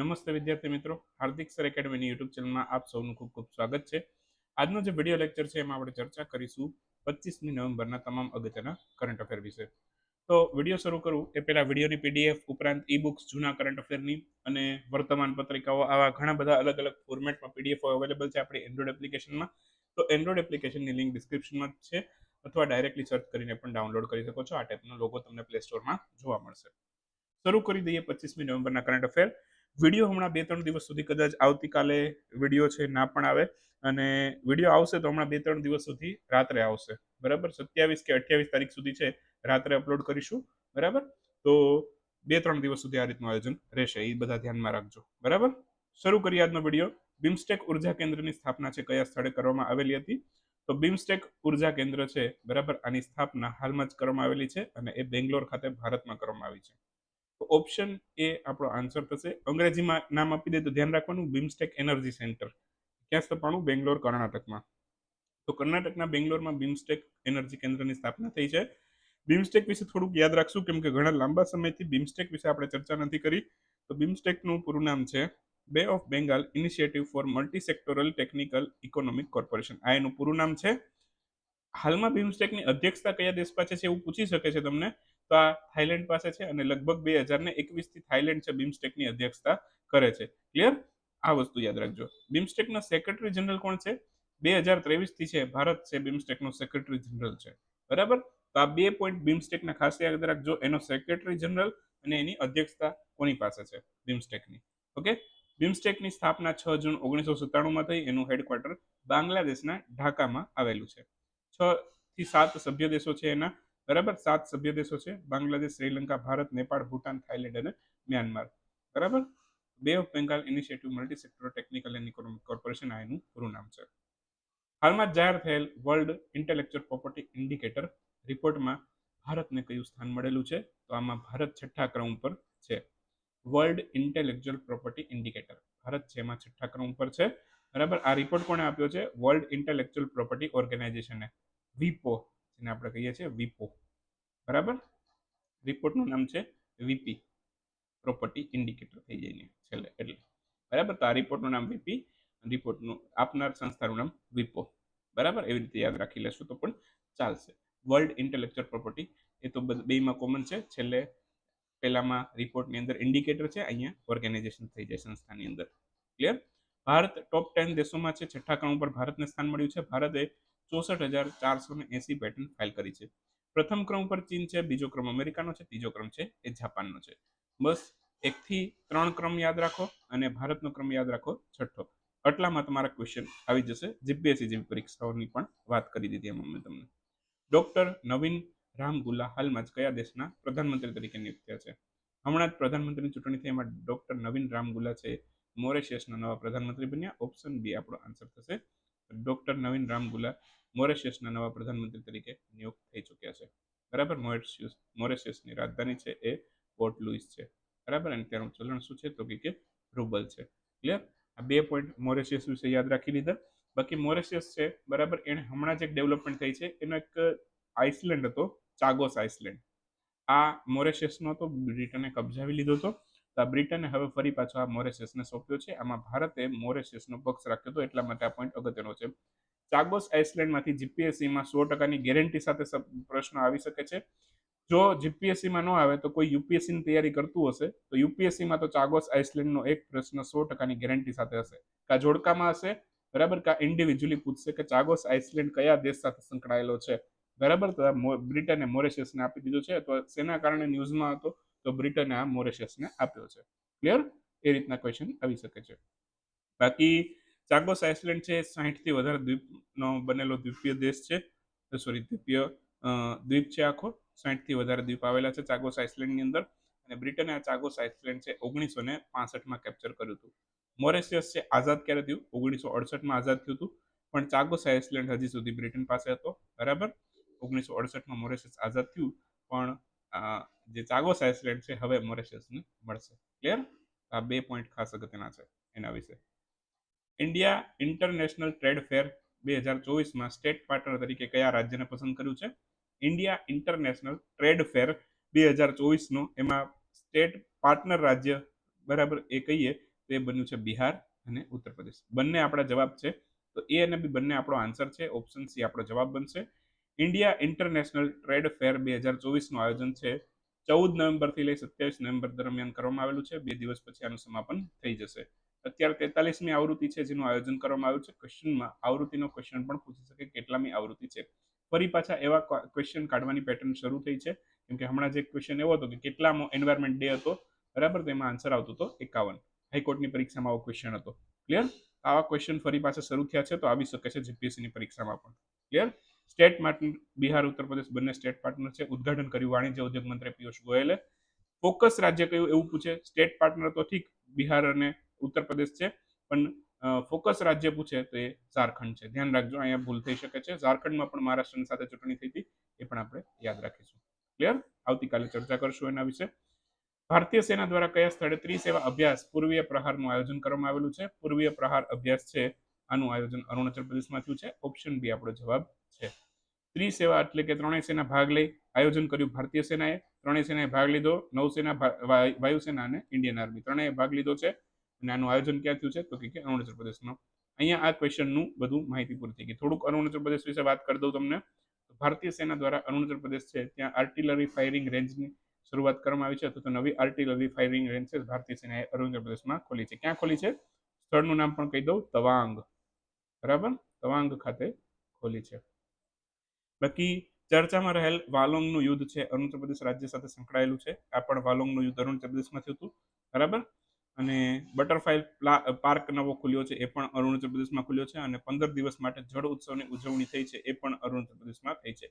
નમસ્તે વિદ્યાર્થી મિત્રો. હાર્દિક સર એકેડમીની યુટ્યુબ ચેનલમાં આપ સૌનું ખૂબ ખૂબ સ્વાગત છે. આજનો જે વીડિયો લેક્ચર છે, એમાં આપણે ચર્ચા કરીશું પચીસમી નવેમ્બરના તમામ અગત્યના કરંટ અફેર વિશે. તો વીડિયો શરૂ કરું. એ પહેલાં વિડીયોની પીડીએફ ઉપરાંત ઈ બુક્સ જૂના કરંટ અફેરની અને વર્તમાન પત્રિકાઓ, આવા ઘણા બધા અલગ અલગ ફોર્મેટમાં પીડીએફ અવેલેબલ છે આપણી એન્ડ્રોઇડ એપ્લિકેશનમાં તો એન્ડ્રોઇડ એપ્લિકેશનની લિંક ડિસ્ક્રિપ્શનમાં છે અથવા ડાયરેક્ટલી સર્ચ કરીને પણ ડાઉનલોડ કરી શકો છો. આ ટાઈપનો લોગો તમને પ્લે સ્ટોરમાં જોવા મળશે. શરૂ કરી દઈએ પચીસમી નવેમ્બરના કરંટ અફેર વીડિયો હમણાં બે ત્રણ દિવસ સુધી કદાચ આવતીકાલે વીડિયો છે ના પણ આવે. અને વીડિયો આવશે તો હમણાં બે ત્રણ દિવસ સુધી રાત્રે આવશે. બરાબર? સત્યાવીસ કે અઠ્યાવીસ તારીખ સુધી છે, રાત્રે અપલોડ કરીશું. બરાબર? તો બે ત્રણ દિવસ સુધી આ રીતનું આયોજન રહેશે. એ બધા ધ્યાનમાં રાખજો. બરાબર? શરૂ કરીએ આજનો વીડિયો. બિમસ્ટેક ઊર્જા કેન્દ્રની સ્થાપના છે, કયા સ્થળે કરવામાં આવેલી હતી? તો બિમસ્ટેક ઊર્જા કેન્દ્ર છે, બરાબર? આની સ્થાપના હાલમાં જ કરવામાં આવેલી છે અને એ બેંગ્લોર ખાતે ભારતમાં કરવામાં આવી છે. તો ઓપ્શન એ આપણો આન્સર થશે. અંગ્રેજીમાં નામ આપી દે તો ધ્યાન રાખવાનું બિમસ્ટેક એનર્જી સેન્ટર ક્યાં સ્થપાણું બેંગ્લોર, કર્ણાટકમાં. તો કર્ણાટકના બેંગ્લોરમાં બિમસ્ટેક એનર્જી કેન્દ્રની સ્થાપના થઈ છે. બિમસ્ટેક વિશે થોડુંક યાદ રાખશું, કેમ કે ઘણા લાંબા સમયથી બિમસ્ટેક વિશે આપણે ચર્ચા નથી કરી. તો બિમસ્ટેકનું પૂરું નામ છે Bay of Bengal Initiative for Multi Sectoral Technical Economic Corporation આ એનું પૂરું નામ છે. હાલમાં બિમસ્ટેકની અધ્યક્ષતા કયા દેશ પાસે છે એવું પૂછી શકે છે તમને. તો આ થાઇલેન્ડ પાસે છે અને લગભગ બે હજાર ને એકવીસથી થાઇલેન્ડ છે, બિમસ્ટેકની અધ્યક્ષતા કરે છે. ક્લિયર આ વસ્તુ યાદ રાખજો. બિમસ્ટેકના સેક્રેટરી જનરલ કોણ છે? બે હજાર ત્રેવીસથી છે, ભારત છે, બિમસ્ટેકનો સેક્રેટરી જનરલ છે. બરાબર? તો આ બે પોઈન્ટ બિમસ્ટેકના ખાસ યાદ રાખજો. એનો સેક્રેટરી જનરલ અને એની અધ્યક્ષતા કોની પાસે છે? બિમસ્ટેકની. ઓકે બિમસ્ટેકની સ્થાપના છ જૂન ઓગણીસો સત્તાણુંમાં થઈ. એનું હેડક્વાર્ટર બાંગ્લાદેશના ઢાકામાં આવેલું છે. છ થી સાત સભ્ય દેશો છે એના. બરાબર? સાત સભ્ય દેશો છે. બાંગ્લાદેશ, શ્રીલંકા, ભારત, નેપાળ, ભૂટાન, થાઇલેન્ડ અને મ્યાનમાર. બરાબર? Bay of Bengal Initiative Multi Sector Technical and Economic Corporation આ એનું પૂરું નામ છે. હાલમાં જાહેર થયેલ વર્લ્ડ ઇન્ટેલેક્ચુઅલ પ્રોપર્ટી ઇન્ડિકેટર રિપોર્ટમાં ભારતને કયું સ્થાન મળેલું છે? તો આમાં ભારત છઠ્ઠા ક્રમ ઉપર છે. World intellectual property indicator. Bharat છે એમાં છઠ્ઠા ક્રમ ઉપર છે. બરાબર? આ રિપોર્ટ કોણે આપ્યો છે? વર્લ્ડ ઇન્ટેલેક્ચુઅલ પ્રોપર્ટી ઓર્ગેનાઇઝેશને. વિપો, જેને આપણે કહીએ છીએ, વિપો. બરાબર? રિપોર્ટનું નામ છે વીપી, પ્રોપર્ટી ઇન્ડિકેટર થઈ જાય છેલ્લે એટલે. બરાબર? તો આ રિપોર્ટનું નામ વીપી, રિપોર્ટનું આપનાર સંસ્થાનું નામ વિપો બરાબર? એવી રીતે યાદ રાખી લેશું તો પણ ચાલશે. વર્લ્ડ ઇન્ટેલેક્ચુઅલ પ્રોપર્ટી, એ તો બેમાં કોમન છે. છેલ્લે પહેલામાં રિપોર્ટની અંદર ઇન્ડિકેટર છે, અહીંયા ઓર્ગેનાઇઝેશન થઈ જાય સંસ્થાની અંદર. ક્લિયર? ભારત ટોપ ટેન દેશોમાં છે. છઠ્ઠા ક્રમ ઉપર ભારતને સ્થાન મળ્યું છે. ભારતે ચોસઠ હજાર ચારસો ને એસી પેટન્ટ ફાઇલ કરી છે. પ્રથમ ક્રમ પર ચીન છે, બીજો ક્રમ અમેરિકાનો છે, ત્રીજો ક્રમ છે, એ જાપાનનો છે. બસ એકથી ત્રણ ક્રમ યાદ રાખો અને ભારતનો ક્રમ યાદ રાખો છઠ્ઠો. આટલામાં તમારા ક્વેશ્ચન આવી જશે. જીપીએસસી જેવી પરીક્ષાઓની પણ વાત કરી દીધી એમાં મેં તમને. ડોક્ટર નવીન રામગુલા હાલમાં જ કયા દેશના પ્રધાનમંત્રી તરીકે નિયુક્ત થયા છે? હમણાં જ પ્રધાનમંત્રીની ચૂંટણી થઈ, એમાં ડોક્ટર નવીન રામગુલા છે, મોરેશિયસના નવા પ્રધાનમંત્રી બન્યા. ઓપ્શન બી આપણો આન્સર થશે. ડોક્ટર નવીન રામગુલા મોરેશિયસના નવા પ્રધાનમંત્રી તરીકે નિયુક્ત થઈ ચૂક્યા છે. બરાબર? મોરેશિયસ, મોરેશિયસની રાજધાની છે એ પોર્ટ લુઇસ છે. બરાબર? અને તેનું ચલણ શું છે? તો કે રૂબલ છે. ક્લિયર? આ બે પોઈન્ટ મોરેશિયસ વિશે યાદ રાખી લીધા. બાકી મોરેશિયસ છે, બરાબર? એને હમણાં જ એક ડેવલપમેન્ટ થઈ છે. એનો એક આઇસલેન્ડ હતો, ચાગોસ આઇસલેન્ડ. આ મોરેશિયસનો હતો, બ્રિટને કબજાવી લીધો હતો. તો બ્રિટને હવે ફરી પાછો આ મોરેશિયસને સોંપ્યો છે. આમાં ભારતે મોરેશિયસનો પક્ષ રાખ્યો હતો એટલા માટે આ પોઈન્ટ અગત્યનો છે. ચાગોસ આઇસલેન્ડમાંથી જીપીએસસીમાં સો ટકાની ગેરંટી સાથે પ્રશ્ન આવી શકે છે. જો જીપીએસસીમાં ન આવે તો કોઈ યુપીએસસીની તૈયારી કરતું હશે, તો યુપીએસસીમાં તો ચાગોસ આઇસલેન્ડનો એક પ્રશ્ન સો ટકાની ગેરંટી સાથે હશે. કા જોડકામાં હશે? બરાબર? કા ઇન્ડિવિજ્યુઅલી પૂછશે કે ચાગોસ આઇસલેન્ડ કયા દેશ સાથે સંકળાયેલો છે? બરાબર? તો બ્રિટને મોરેશિયસને આપી દીધો છે તો શેના કારણે ન્યૂઝમાં હતો? તો બ્રિટને આ મોરેશિયસને આપ્યો છે. ક્લિયર એ રીતના ક્વેશ્ચન આવી શકે છે. બાકી ચાગોસ આઇસલેન્ડ છે, સાહીઠથી વધારે દ્વીપનો બનેલો દ્વીપીય દેશ છે. સોરી દ્વીપીય દ્વીપ છે આખો. સાહીઠથી વધારે દ્વીપ આવેલા છે ચાગોસ આઇસલેન્ડની અંદર. અને બ્રિટને આ ચાગોસ આઇસલેન્ડ છે ઓગણીસો ને પાસઠમાં કેપ્ચર કર્યું હતું. મોરેશિયસ છે આઝાદ ક્યારે થયું? ઓગણીસો અડસઠમાં આઝાદ થયું હતું. પણ ચાગોસ આઇસલેન્ડ હજી સુધી બ્રિટન પાસે હતો. બરાબર? ઓગણીસો અડસઠમાં મોરેશિયસ આઝાદ થયું. પણ જે ચાગોસ આઇસલેન્ડ છે, હવે મોરેશિયસને મળશે. ક્લિયર આ બે પોઈન્ટ ખાસ અગત્યના છે એના વિશે. ઇન્ડિયા ઇન્ટરનેશનલ ટ્રેડ ફેર બે હજાર ચોવીસમાં સ્ટેટ પાર્ટનર તરીકે કયા રાજ્યને પસંદ કર્યું છે? ઇન્ડિયા ઇન્ટરનેશનલ ટ્રેડ ફેર બે હજાર ચોવીસનો એમાં સ્ટેટ પાર્ટનર રાજ્ય, બરાબર, એ કહીએ તો એ બન્યું છે બિહાર અને ઉત્તર પ્રદેશ બંને આપણા જવાબ છે, તો એ અને બી બંને આપણો આન્સર છે ઓપ્શન સી આપણો જવાબ બનશે. ઇન્ડિયા ઇન્ટરનેશનલ ટ્રેડ ફેર બે હજાર ચોવીસનું આયોજન છે ચૌદ નવેમ્બરથી લઈ સત્યાવીસ નવેમ્બર દરમિયાન કરવામાં આવેલું છે. બે દિવસ પછી આનું સમાપન થઈ જશે. અત્યારે તેતાલીસમી આવૃત્તિ છે જેનું આયોજન કરવામાં આવ્યું છે. ક્વેશ્ચનમાં આવૃત્તિનો ક્વેશ્ચન પણ પૂછી શકે કેટલામી આવૃત્તિ છે. ફરી પાછા એવા ક્વેશ્ચન કાઢવાની પેટર્ન શરૂ થઈ છે. કેમ કે હમણાં જે ક્વેશ્ચન એવો હતો કે કેટલામો એન્વાયરમેન્ટ ડે હતો. બરાબર? તેમાં આન્સર આવતો હતો એકાવન. હાઈકોર્ટની પરીક્ષામાં આવો ક્વેશ્ચન હતો. ક્લિયર આવા ક્વેશ્ચન ફરી પાછા શરૂ થયા છે તો આવી શકે છે જીપીએસસીની પરીક્ષામાં પણ. Clear state partner Bihar, Uttar Pradesh બંને સ્ટેટ પાર્ટનર છે. ઉદઘાટન કર્યું વાણિજ્ય ઉદ્યોગ મંત્રી પિયુષ ગોયલે. ફોકસ રાજ્ય કયું એવું પૂછે? સ્ટેટ પાર્ટનર તો ઠીક, બિહાર અને ઉત્તર પ્રદેશ છે, પણ ફોકસ રાજ્ય પૂછે તો એ ઝારખંડ છે. ધ્યાન રાખજો, અહીંયા ભૂલ થઈ શકે છે. ઝારખંડમાં પણ મહારાષ્ટ્રની સાથે ચૂંટણી થઈ હતી, એ પણ આપણે યાદ રાખીશું. ક્લિયર? આવતીકાલે ચર્ચા કરશું એના વિશે. ભારતીય સેના દ્વારા કયા સ્થળે ત્રીસ એવા અભ્યાસ પૂર્વીય પ્રહારનું આયોજન કરવામાં આવેલું છે? પૂર્વીય પ્રહાર અભ્યાસ છે, આનું આયોજન અરુણાચલ પ્રદેશમાં થયું છે. ઓપ્શન બી આપણો જવાબ ત્રિસેવા એટલે કે ત્રણેય સેના ભાગ લઈ આયોજન કર્યું ભારતીય સેનાએ. ત્રણેય સેનાએ ભાગ લીધો નૌસેના વાયુસેના અને ઇન્ડિયન આર્મી. ત્રણેય ભાગ લીધો છે. અને આનું આયોજન ક્યાં થયું છે? તો કે અરુણાચલ પ્રદેશમાં. અહીંયા આ ક્વેશ્ચનનું બધું માહિતી પૂરી થઈ ગઈ. થોડુંક અરુણાચલ પ્રદેશ વિશે વાત કરી દઉં તમને. ભારતીય સેના દ્વારા અરુણાચલ પ્રદેશ છે, ત્યાં આર્ટિલરી ફાયરિંગ રેન્જની શરૂઆત કરવામાં આવી છે તો નવી આર્ટિલરી ફાયરિંગ રેન્જ છે, ભારતીય સેનાએ અરુણાચલ પ્રદેશમાં ખોલી છે. ક્યાં ખોલી છે? સ્થળનું નામ પણ કહી દઉં, તવાંગ. બરાબર? તવાંગ ખાતે ખોલી છે. બાકી ચર્ચામાં રહેલ વાલોંગનું યુદ્ધ છે, અરુણાચલ પ્રદેશ રાજ્ય સાથે સંકળાયેલું છે. આ પણ વાલોંગનું યુદ્ધ અરુણાચલ પ્રદેશમાં થયું હતું. બરાબર? અને બટરફ્લાય પાર્ક નવો ખુલ્યો છે, એ પણ અરુણાચલ પ્રદેશમાં ખુલ્યો છે અને પંદર દિવસ માટે જળ ઉત્સવની ઉજવણી થઈ છે, એ પણ અરુણાચલ પ્રદેશમાં થઈ છે.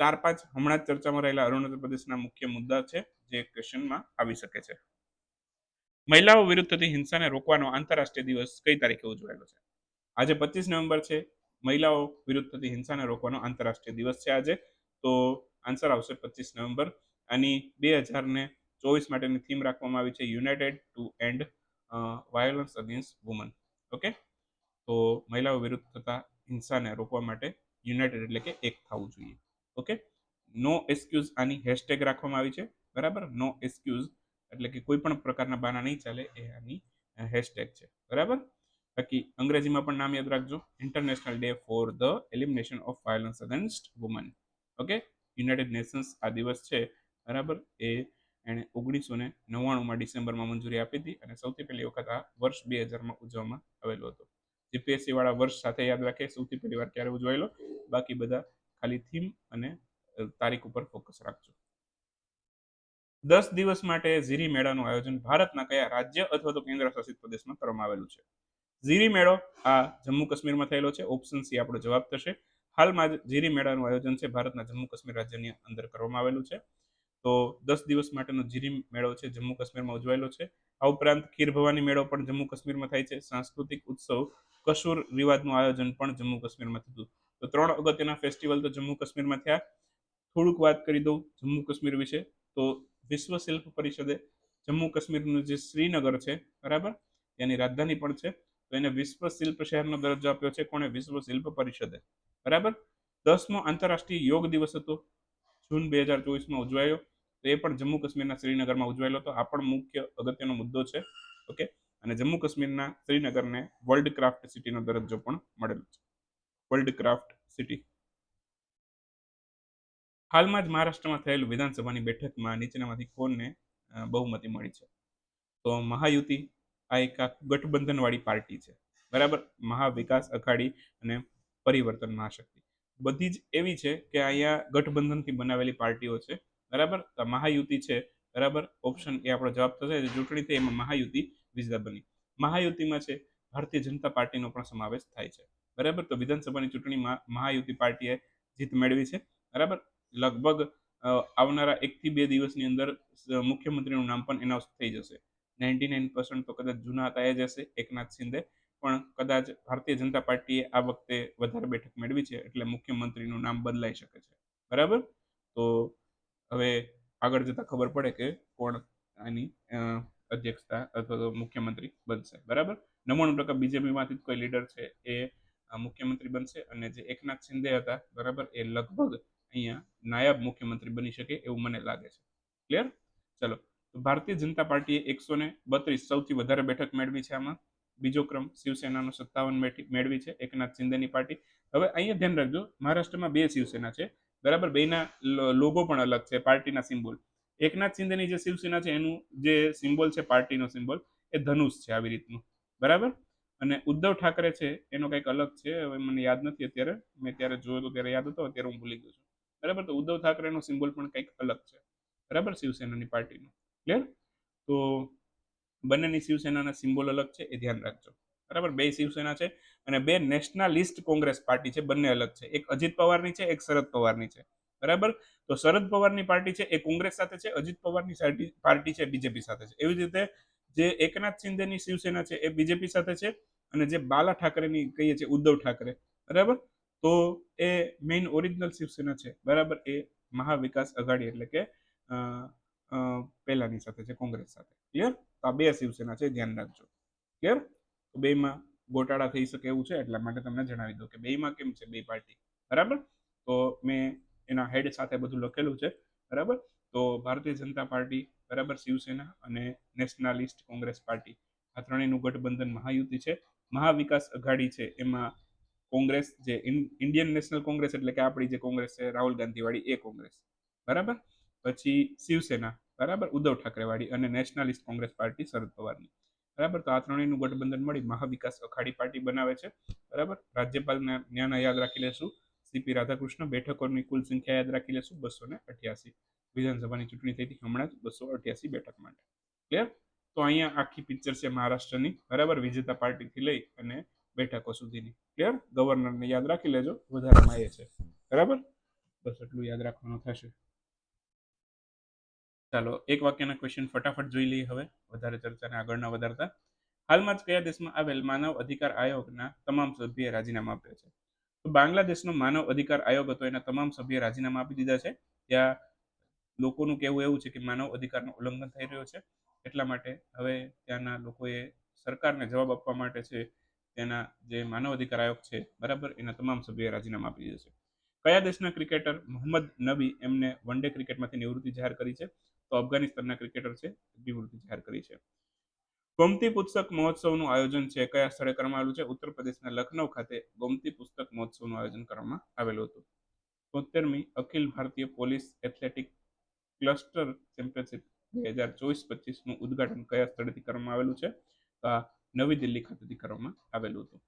ચાર પાંચ હમણાં જ ચર્ચામાં રહેલા અરુણાચલ પ્રદેશના મુખ્ય મુદ્દા છે, જે ક્વેશ્ચનમાં આવી શકે છે. મહિલાઓ વિરુદ્ધ થતી હિંસાને રોકવાનો આંતરરાષ્ટ્રીય દિવસ કઈ તારીખે ઉજવાયેલો છે? આજે પચીસ નવેમ્બર છે મહિલાઓ વિરુદ્ધ થતી હિંસાને રોકવાનો આંતરરાષ્ટ્રીય દિવસ છે આજે. તો આન્સર આવશે પચીસ નવેમ્બર. આની બે હજાર ને ચોવીસ માટેની થીમ રાખવામાં આવી છે, united to end violence against women. Okay? તો મહિલાઓ વિરુદ્ધ થતા હિંસાને રોકવા માટે યુનાઇટેડ એટલે કે એક થવું જોઈએ. ઓકે? નો એક્સક્યુઝ આની હેશટેગ રાખવામાં આવી છે. બરાબર? નો એક્સક્યુઝ એટલે કે કોઈ પણ પ્રકારના બાના નહીં ચાલે એ આની હેશટેગ છે. બરાબર? બાકી અંગ્રેજીમાં પણ નામ યાદ રાખજો. International Day for the Elimination of Violence Against Women okay United Nations આ દિવસ છે. બરાબર? એ એણે ઓગણીસો ને નવ્વાણુંમાં ડિસેમ્બરમાં મંજૂરી આપી હતી અને સૌથી પહેલી વખત આ વર્ષ બે હજારમાં ઉજવવામાં આવેલો હતો. જીપીએસસી વાળા વર્ષ સાથે યાદ રાખે. સૌથી પહેલી વાર ક્યારે ઉજવાયેલો? બાકી બધા ખાલી થીમ અને તારીખ ઉપર ફોકસ રાખજો. દસ દિવસ માટે ઝીરી મેળાનું આયોજન ભારતના કયા રાજ્ય અથવા તો કેન્દ્ર શાસિત પ્રદેશમાં કરવામાં આવેલું છે? ઝીરી મેળો આ જમ્મુ કાશ્મીરમાં થયેલો છે. ઓપ્શન સી આપણો જવાબ થશે. હાલમાં જ ઝીરી મેળાનું આયોજન છે. ભારતના જમ્મુ કાશ્મીર રાજ્યની અંદર કરવામાં આવેલું છે. તો દસ દિવસ માટેનો જીરી મેળો છે. જમ્મુ કાશ્મીરમાં ઉજવાયેલો છે. આ ઉપરાંત ખીર ભવાની મેળો પણ જમ્મુ કાશ્મીરમાં થાય છે. સાંસ્કૃતિક ઉત્સવ, કસૂર રિવાજનું આયોજન પણ જમ્મુ કાશ્મીરમાં થતું. તો ત્રણ અગત્યના ફેસ્ટિવલ તો જમ્મુ કાશ્મીરમાં થયા. થોડુંક વાત કરી દઉં જમ્મુ કાશ્મીર વિશે. તો વિશ્વ શિલ્પ પરિષદે જમ્મુ કાશ્મીરનું જે શ્રીનગર છે, બરાબર? તેની રાજધાની પણ છે. એને વિશ્વ શિલ્પ શહેરનો દરજ્જો આપ્યો છે. કોણે વિશ્વ શિલ્પ પરિષદે. બરાબર? દસમો આંતરરાષ્ટ્રીય યોગ દિવસ હતો. જૂન બે હજાર ચોવીસમાં ઉજવાયો. તો એ પણ જમ્મુ કાશ્મીરના શ્રીનગરમાં ઉજવાયેલો હતો. આ પણ મુખ્ય અગત્યનો મુદ્દો છે. ઓકે? અને જમ્મુ કાશ્મીરના શ્રીનગરને વર્લ્ડ ક્રાફ્ટ સિટીનો દરજ્જો પણ મળેલો છે. World craft city. હાલમાં જ મહારાષ્ટ્રમાં થયેલ વિધાનસભાની બેઠકમાં નીચેનામાંથી કોને બહુમતી મળી છે? તો મહાયુતિ આ એક ગઠબંધનવાળી પાર્ટી છે. બરાબર? મહાવિકાસ અઘાડી અને પરિવર્તન મહાશક્તિ. બધી જ એવી છે કે અહીંયા ગઠબંધનથી બનાવેલી પાર્ટીઓ છે. બરાબર? મહાયુતિ છે. બરાબર? ઓપ્શન એ આપણો જવાબ થશે. ચૂંટણી થઈ એમાં મહાયુતિ વિજેતા બની મહાયુતિમાં છે, ભારતીય જનતા પાર્ટીનો પણ સમાવેશ થાય છે. બરાબર? તો વિધાનસભાની ચૂંટણીમાં મહાયુતિ પાર્ટીએ જીત મેળવી છે. બરાબર? લગભગ આવનારા એકથી બે દિવસની અંદર મુખ્યમંત્રીનું નામ પણ એનાઉન્સ થઈ જશે. નાઇન્ટી નાઇન પર્સન્ટ તો કદાચ જૂના હતા એ જ હશે, એકનાથ શિંદે. પણ કદાચ ભારતીય જનતા પાર્ટીએ આ વખતે વધારે બેઠક મેળવી છે એટલે મુખ્યમંત્રીનું નામ બદલાઈ શકે છે. બરાબર? તો હવે આગળ જતાં ખબર પડે કે કોણ આની અધ્યક્ષતા અથવા તો મુખ્યમંત્રી બનશે. બરાબર? નવ્વાણું ટકા બીજેપીમાંથી કોઈ લીડર છે એ મુખ્યમંત્રી બનશે અને જે એકનાથ શિંદે હતા, બરાબર, એ લગભગ અહીંયા નાયબ મુખ્યમંત્રી બની શકે એવું મને લાગે છે. ક્લિયર? ચલો. ભારતીય જનતા પાર્ટીએ એકસો ને બત્રીસ સૌથી વધારે બેઠક મેળવી છે આમાં. બીજો ક્રમ શિવસેનાનો સત્તાવન મેળવી છે એકનાથ શિંદેની પાર્ટી. હવે અહીંયા ધ્યાન રાખજો, મહારાષ્ટ્રમાં બે શિવસેના છે. બરાબર, બેના લોગો પણ અલગ છે, પાર્ટીના સિમ્બોલ. એકનાથ શિંદેની જે શિવસેના છે, એનું જે સિમ્બોલ છે, પાર્ટીનો સિમ્બોલ, એ ધનુષ છે આવી રીતનું. બરાબર? અને ઉદ્ધવ ઠાકરે છે, એનો કંઈક અલગ છે, હવે મને યાદ નથી અત્યારે. મેં ત્યારે જોયો તો ત્યારે યાદ હતો, અત્યારે હું ભૂલી ગયો છું. બરાબર? તો ઉદ્ધવ ઠાકરેનો સિમ્બોલ પણ કંઈક અલગ છે. બરાબર? શિવસેનાની પાર્ટીનો. ક્લિયર તો બંનેની શિવસેનાના સિમ્બોલ અલગ છે, એ ધ્યાન રાખજો. બરાબર? બે શિવસેના છે અને બે નેશનાલિસ્ટ કોંગ્રેસ પાર્ટી છે, બંને અલગ છે. એક અજીત પવારની છે, એક શરદ પવારની છે. બરાબર? તો શરદ પવારની પાર્ટી છે, એ કોંગ્રેસ સાથે છે, અજીત પવારની પાર્ટી છે, બીજેપી સાથે છે. એવી રીતે જે એકનાથ શિંદેની શિવસેના છે, એ બીજેપી સાથે છે અને જે બાલા ઠાકરેની કહીએ છીએ, ઉદ્ધવ ઠાકરે. બરાબર? તો એ મેઇન ઓરિજિનલ શિવસેના છે. બરાબર? એ મહાવિકાસ અઘાડી એટલે કે પહેલાની સાથે છે, કોંગ્રેસ સાથે. ક્લિયર તો આ બે શિવસેના છે, ધ્યાન રાખજો. ક્લિયર તો બેમાં ગોટાળા થઈ શકે એવું છે, એટલા માટે તમને જણાવી દઉં કે બેમાં કેમ છે બે પાર્ટી. બરાબર? તો મેં એના હેડ સાથે બધું લખેલું છે, બરાબર? તો ભારતીય જનતા પાર્ટી, બરાબર, શિવસેના અને નેશનાલિસ્ટ કોંગ્રેસ પાર્ટી. આ ત્રણેયનું ગઠબંધન મહાયુતિ છે. મહાવિકાસ અઘાડી છે, એમાં કોંગ્રેસ જે ઇન્ડિયન નેશનલ કોંગ્રેસ એટલે કે આપણી જે કોંગ્રેસ છે, રાહુલ ગાંધીવાળી, એ કોંગ્રેસ. બરાબર? પછી શિવસેના. બરાબર? ઉદ્ધવ ઠાકરેવાળી અને નેશનાલિસ્ટ કોંગ્રેસ પાર્ટી શરદ પવારની. બરાબર? તો આ ત્રણેયનું ગઠબંધન મળી મહાવિકાસ અખાડી પાર્ટી બનાવે છે. બરાબર? રાજ્યપાલના ન્યાના યાદ રાખી લેશું. સીપી રાધાકૃષ્ણ બેઠકોની કુલ સંખ્યા યાદ રાખી લેશું બસો ને અઠ્યાસી. વિધાનસભાની ચૂંટણી થઈ હતી હમણાં જ બસો અઠ્યાસી બેઠક માટે. ક્લિયર? તો અહીંયા આખી પિક્ચર છે મહારાષ્ટ્રની. બરાબર? વિજેતા પાર્ટીથી લઈ અને બેઠકો સુધીની. ક્લિયર? ગવર્નરને યાદ રાખી લેજો. વધારામાં એ છે. બરાબર? બસ એટલું યાદ રાખવાનું થશે. ચાલો, એક વાક્યના ક્વેશ્ચન ફટાફટ જોઈ લઈએ હવે, વધારે ચર્ચાને આગળ ન વધારતા. હાલમાં જ કયા દેશમાં આવેલ માનવ અધિકાર આયોગના તમામ સભ્યએ રાજીનામા આપ્યા છે? તો બાંગ્લાદેશનો માનવ અધિકાર આયોગ હતો, એના તમામ સભ્ય રાજીનામા આપી દીધા છે. ત્યાં લોકોનું કહેવું એવું છે કે માનવ અધિકારનું ઉલ્લંઘન થઈ રહ્યો છે. એટલા માટે હવે ત્યાંના લોકોએ સરકારને જવાબ આપવા માટે છે, તેના જે માનવ અધિકાર આયોગ છે, બરાબર, એના તમામ સભ્યોએ રાજીનામા આપી દીધા છે. કયા દેશના ક્રિકેટર મોહમ્મદ નબી એમને વન ડે ક્રિકેટમાંથી નિવૃત્તિ જાહેર કરી છે? તો અફઘાનિસ્તાનના ક્રિકેટર છે નિવૃત્તિ જાહેર કરી છે. ગોમતી પુસ્તક મહોત્સવનું આયોજન છે, કયા સ્થળે કરવામાં આવેલું છે? ઉત્તર પ્રદેશના લખનૌ ખાતે ગોમતી પુસ્તક મહોત્સવનું આયોજન કરવામાં આવેલું હતું. તોતેરમી Akhil Bharatiya police athletic cluster championship બે હજાર ચોવીસ પચીસનું ઉદઘાટન કયા સ્થળેથી કરવામાં આવેલું છે? તો આ નવી દિલ્હી ખાતેથી કરવામાં આવેલું હતું.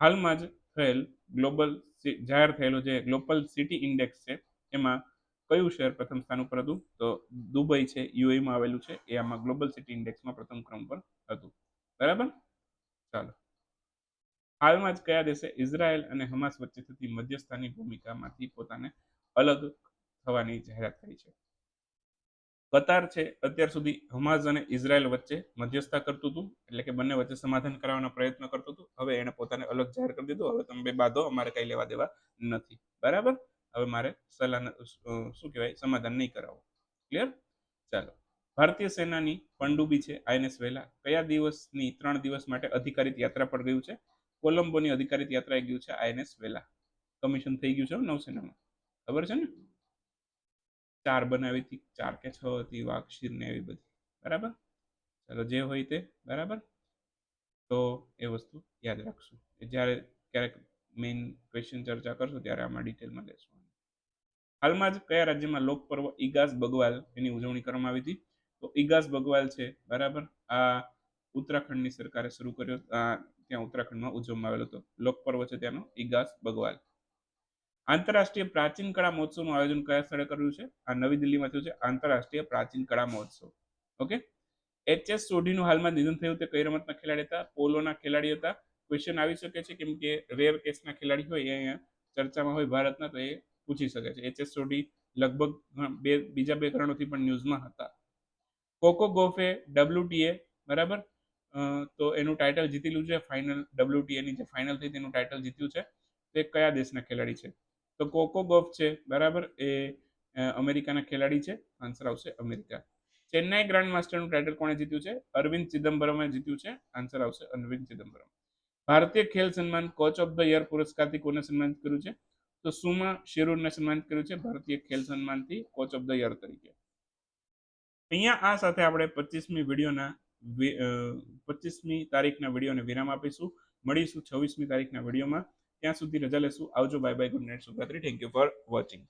હાલમાં જ થયેલ ગ્લોબલ જાહેર થયેલો જે ગ્લોબલ સિટી ઇન્ડેક્સ છે, એમાં કયું શહેર પ્રથમ સ્થાન ઉપર હતું? તો દુબઈ છે યુએમાં આવેલું છે. એ આમાં ગ્લોબલ સિટી ઇન્ડેક્સમાં પ્રથમ ક્રમ પર હતું. બરાબર? ચાલો. હાલમાં જ કયા દેશે ઇઝરાયલ અને હમાસ વચ્ચે થતી મધ્યસ્થાની ભૂમિકામાંથી પોતાને અલગ થવાની જાહેરાત કરી છે? કતાર છે, અત્યાર સુધી હમાઝ અને ઇઝરાયલ વચ્ચે મધ્યસ્થા કરતું હતું, એટલે કે બંને વચ્ચે સમાધાન કરાવવાનો પ્રયત્ન કરતું હતું. હવે એને પોતાને અલગ જાહેર કરી દીધું. હવે તમે બે બાદો અમારે કઈ લેવા દેવા નથી. બરાબર? હવે મારે સલાહ શું કહેવાય, સમાધાન નહીં કરાવો ક્લિયર ચાલો. ભારતીય સેનાની પંડુબી છે આઈએનએસ વેલા કયા દિવસની, ત્રણ દિવસ માટે અધિકારિત યાત્રા પર ગયું છે? કોલંબોની અધિકારિત યાત્રાએ ગયું છે આઈએનએસ વેલા કમિશન થઈ ગયું છે નૌસેનામાં. ખબર છે ને? ચાર બનાવી હતી. ચાર કે છ હતી, વાઘશીર ને એવી બધી. બરાબર? ચાલો, જે હોય તે. બરાબર? તો એ વસ્તુ યાદ રાખશું. જ્યારે ક્યારેક મેઇન ક્વેશ્ચન ચર્ચા કરશું ત્યારે આમાં ડિટેલમાં લેશું હાલમાં જ કયા રાજ્યમાં લોક પર્વ ઈગાસ બગવાલ એની ઉજવણી કરવામાં આવી હતી? તો ઈગાસ બગવાલ છે, બરાબર? આ ઉત્તરાખંડની સરકારે શરૂ કર્યો ત્યાં ઉત્તરાખંડમાં ઉજવવામાં આવેલો હતો. લોક પર્વ છે ત્યાંનો, ઈગાસ બગવાલ. આંતરરાષ્ટ્રીય પ્રાચીન કળા મહોત્સવનું આયોજન કયા સ્થળે કર્યું છે? આ નવી દિલ્હીમાં થયું છે, આંતરરાષ્ટ્રીય પ્રાચીન કળા મહોત્સવ. ઓકે? એચએસ સોઢીનું હાલમાં નિધન થયું તે કઈ રમતના ખેલાડી હતા? પોલોના ખેલાડી હતા? ક્વેશ્ચન આવી શકે છે, કેમ કે રેર કેસના ખેલાડી હોય એ અહીંયા ચર્ચામાં હોય ભારતના, તો એ પૂછી શકે છે. એચએસ સોઢી લગભગ બે, બીજા બે કારણોથી પણ ન્યૂઝમાં હતા. કોકો ગોફે ડબ્લ્યુટીએ બરાબર? તો એનું ટાઇટલ જીતેલું છે ફાઇનલ ડબ્લ્યુટીએની જે ફાઇનલ થઈ તેનું ટાઇટલ જીત્યું છે. તે કયા દેશના ખેલાડી છે? તો કોકો ગોફ છે, બરાબર? એ અમેરિકાના ખેલાડી છે. આન્સર આવશે અમેરિકા. ચેન્નાઈ ગ્રાન્ડ માસ્ટરનું ટાઇટલ કોણે જીત્યું છે? અરવિંદ ચિદમ્બરમે જીત્યું છે. આન્સર આવશે અરવિંદ ચિદમ્બરમ. ભારતીય ખેલ સન્માન કોચ ઓફ ધ યર પુરસ્કારથી કોને સન્માનિત કર્યું છે? તો સુમા શિરૂરને સન્માનિત કર્યું છે ભારતીય ખેલ સન્માનથી કોચ ઓફ ધ યર તરીકે. અહીંયા આ સાથે આપણે પચીસમી વિડીયોના પચીસમી તારીખના વિડીયોને વિરામ આપીશું. મળીશું છવ્વીસમી તારીખના વિડીયોમાં. ત્યાં સુધી રજા લેશું. આવજો. Bye bye good night શુભરાત્રી. Thank you for watching